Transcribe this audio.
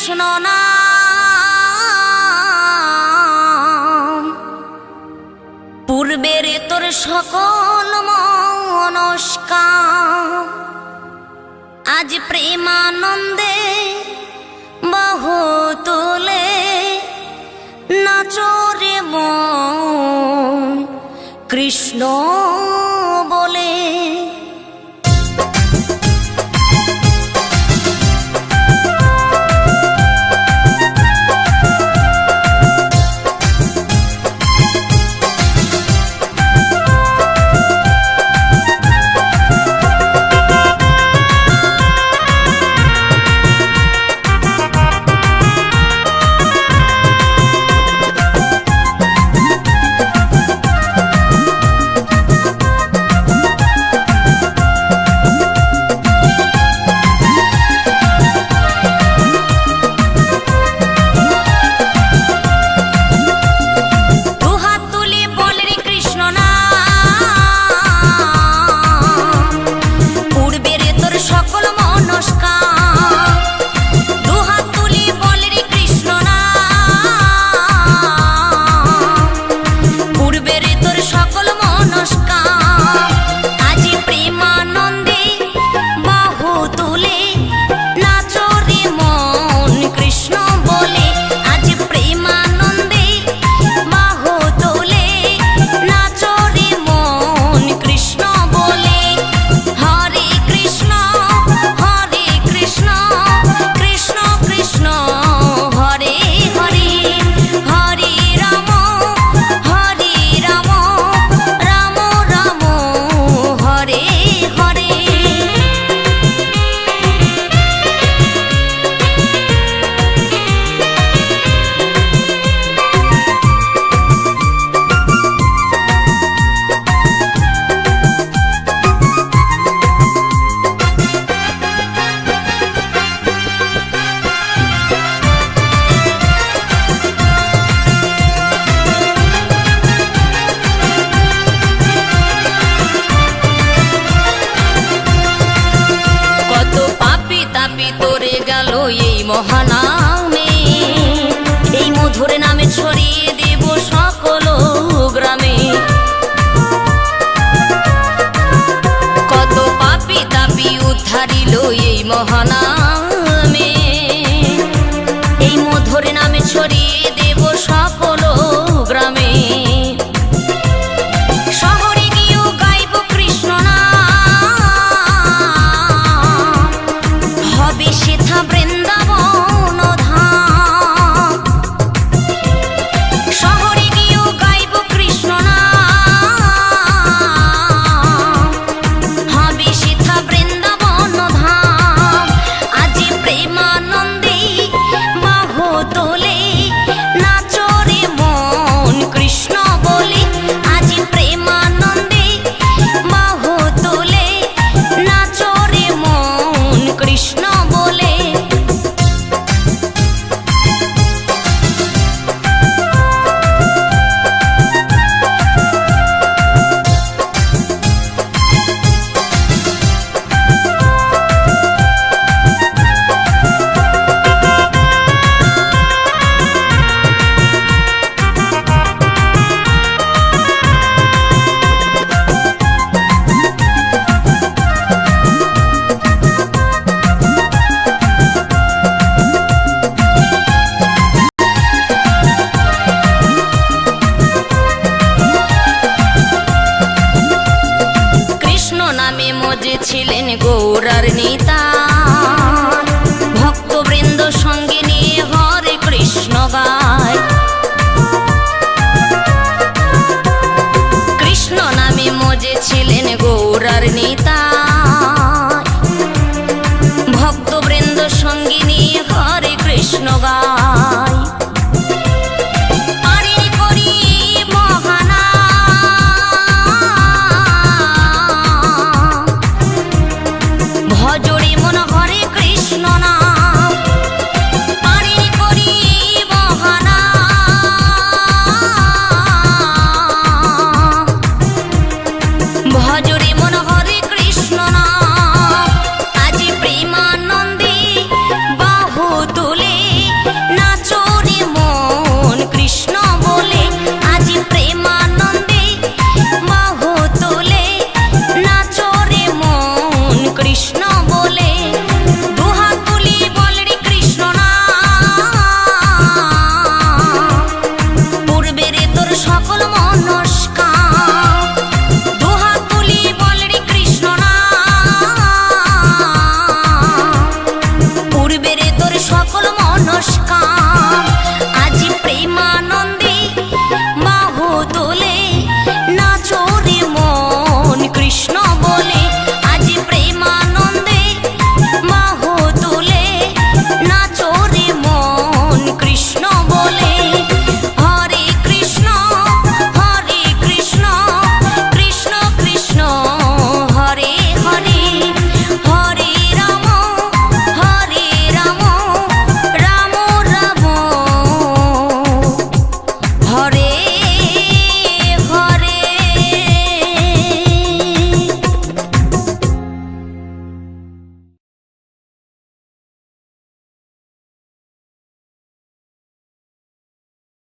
কৃষ্ণ নাম পূর্বের তোর সকল মনস্কার আজ প্রেমানন্দে বহু তোলে নাচরে মন। পাপি তাপি তোরে গেল এই মহানামে। এই মধুর নামে ছড়িয়ে দেব সকল গ্রামে। কত পাপি তাপি উদ্ধারিল এই মহানাম। যায়। কৃষ্ণ নামে মজে ছিলেন ভক্তবৃন্দ সঙ্গিনী হরে কৃষ্ণ গায়। ভজরে মন হরে কৃষ্ণ না মনস্কাম